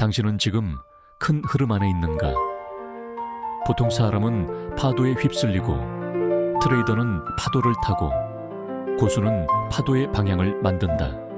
당신은 지금 큰 흐름 안에 있는가? 보통 사람은 파도에 휩쓸리고 트레이더는 파도를 타고 고수는 파도의 방향을 만든다.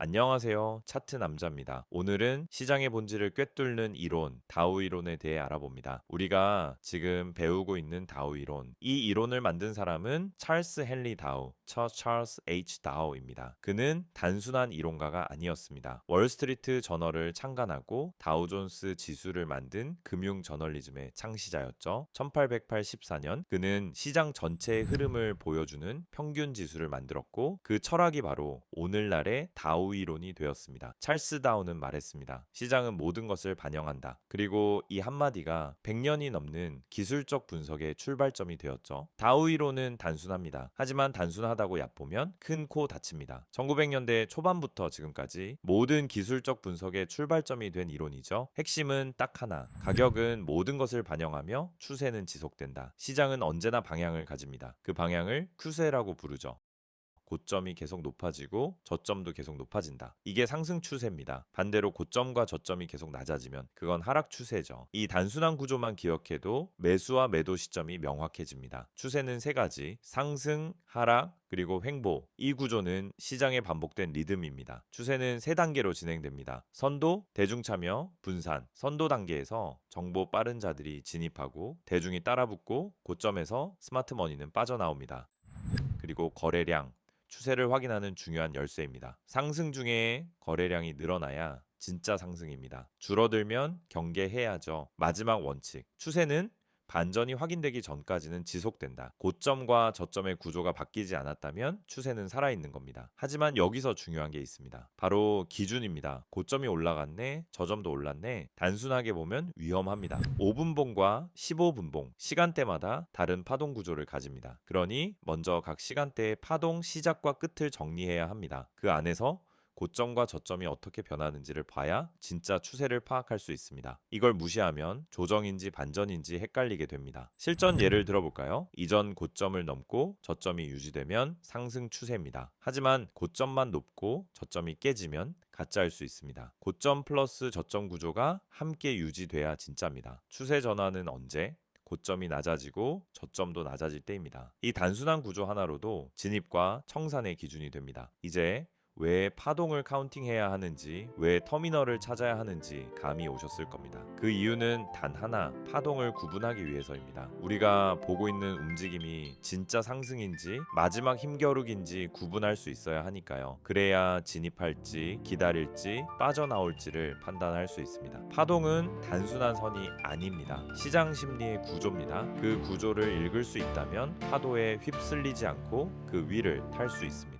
안녕하세요. 차트 남자입니다. 오늘은 시장의 본질을 꿰뚫는 이론, 다우 이론에 대해 알아봅니다. 우리가 지금 배우고 있는 다우 이론. 이 이론을 만든 사람은 찰스 헨리 다우, 처 찰스 H 다우입니다. 그는 단순한 이론가가 아니었습니다. 월스트리트 저널을 창간하고 다우존스 지수를 만든 금융 저널리즘의 창시자였죠. 1884년 그는 시장 전체의 흐름을 보여주는 평균 지수를 만들었고 그 철학이 바로 오늘날의 다우 이론이 되었습니다. 찰스 다우는 말했습니다. 시장은 모든 것을 반영한다. 그리고 이 한마디가 100년이 넘는 기술적 분석의 출발점이 되었죠. 다우 이론은 단순합니다. 하지만 단순하다고 얕보면 큰 코 다칩니다. 1900년대 초반부터 지금까지 모든 기술적 분석의 출발점이 된 이론이죠. 핵심은 딱 하나. 가격은 모든 것을 반영하며 추세는 지속된다. 시장은 언제나 방향을 가집니다. 그 방향을 추세라고 부르죠. 고점이 계속 높아지고 저점도 계속 높아진다. 이게 상승 추세입니다. 반대로 고점과 저점이 계속 낮아지면 그건 하락 추세죠. 이 단순한 구조만 기억해도 매수와 매도 시점이 명확해집니다. 추세는 세 가지: 상승, 하락, 그리고 횡보. 이 구조는 시장에 반복된 리듬입니다. 추세는 세 단계로 진행됩니다. 선도, 대중 참여, 분산. 선도 단계에서 정보 빠른 자들이 진입하고 대중이 따라붙고 고점에서 스마트 머니는 빠져나옵니다. 그리고 거래량, 추세를 확인하는 중요한 열쇠입니다. 상승 중에 거래량이 늘어나야 진짜 상승입니다. 줄어들면 경계해야죠. 마지막 원칙. 추세는 반전이 확인되기 전까지는 지속된다. 고점과 저점의 구조가 바뀌지 않았다면 추세는 살아있는 겁니다. 하지만 여기서 중요한 게 있습니다. 바로 기준입니다. 고점이 올라갔네, 저점도 올랐네. 단순하게 보면 위험합니다. 5분봉과 15분봉, 시간대마다 다른 파동 구조를 가집니다. 그러니 먼저 각 시간대의 파동 시작과 끝을 정리해야 합니다. 그 안에서 고점과 저점이 어떻게 변하는지를 봐야 진짜 추세를 파악할 수 있습니다. 이걸 무시하면 조정인지 반전인지 헷갈리게 됩니다. 실전 예를 들어볼까요? 이전 고점을 넘고 저점이 유지되면 상승 추세입니다. 하지만 고점만 높고 저점이 깨지면 가짜일 수 있습니다. 고점 플러스 저점 구조가 함께 유지돼야 진짜입니다. 추세 전환은 언제? 고점이 낮아지고 저점도 낮아질 때입니다. 이 단순한 구조 하나로도 진입과 청산의 기준이 됩니다. 이제 왜 파동을 카운팅해야 하는지, 왜 터미널을 찾아야 하는지 감이 오셨을 겁니다. 그 이유는 단 하나, 파동을 구분하기 위해서입니다. 우리가 보고 있는 움직임이 진짜 상승인지 마지막 힘겨루기인지 구분할 수 있어야 하니까요. 그래야 진입할지, 기다릴지, 빠져나올지를 판단할 수 있습니다. 파동은 단순한 선이 아닙니다. 시장 심리의 구조입니다. 그 구조를 읽을 수 있다면 파도에 휩쓸리지 않고 그 위를 탈 수 있습니다.